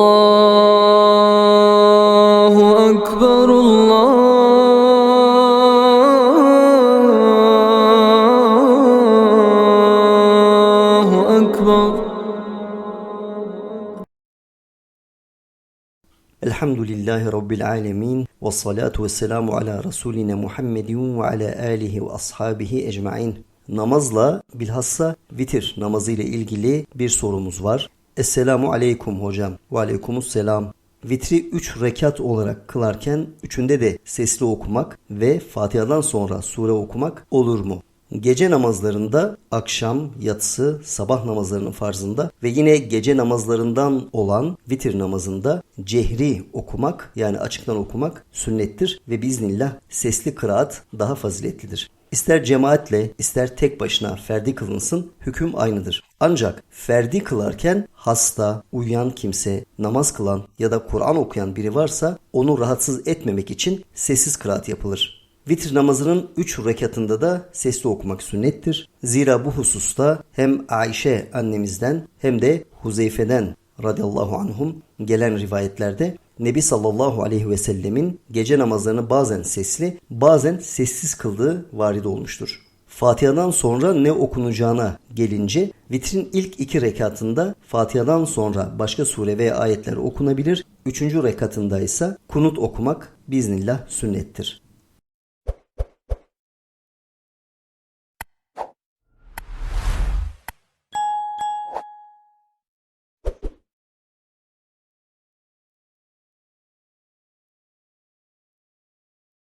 Allahu Ekber Allahu Ekber Elhamdülillahi Rabbil Alemin ve salatu ve selamu ala Resulina Muhammedin ve ala alihi ve ashabihi ecmain. Namazla bilhassa vitir namazı ile ilgili bir sorumuz var. Esselamu aleyküm hocam. Ve aleykümus selam. Vitri 3 rekat olarak kılarken üçünde de sesli okumak ve Fatiha'dan sonra sure okumak olur mu? Gece namazlarında akşam, yatsı, sabah namazlarının farzında ve yine gece namazlarından olan vitir namazında cehri okumak yani açıktan okumak sünnettir ve biiznillah sesli kıraat daha faziletlidir. İster cemaatle ister tek başına ferdi kılınsın hüküm aynıdır. Ancak ferdi kılarken hasta, uyuyan kimse, namaz kılan ya da Kur'an okuyan biri varsa onu rahatsız etmemek için sessiz kıraat yapılır. Vitir namazının 3 rekatında da sesli okumak sünnettir. Zira bu hususta hem Ayşe annemizden hem de Huzeyfe'den radıyallahu anhum gelen rivayetlerde Nebi sallallahu aleyhi ve sellemin gece namazlarını bazen sesli bazen sessiz kıldığı varid olmuştur. Fatiha'dan sonra ne okunacağına gelince vitrin ilk iki rekatında Fatiha'dan sonra başka sure veya ayetler okunabilir. Üçüncü rekatında ise kunut okumak biiznillah sünnettir.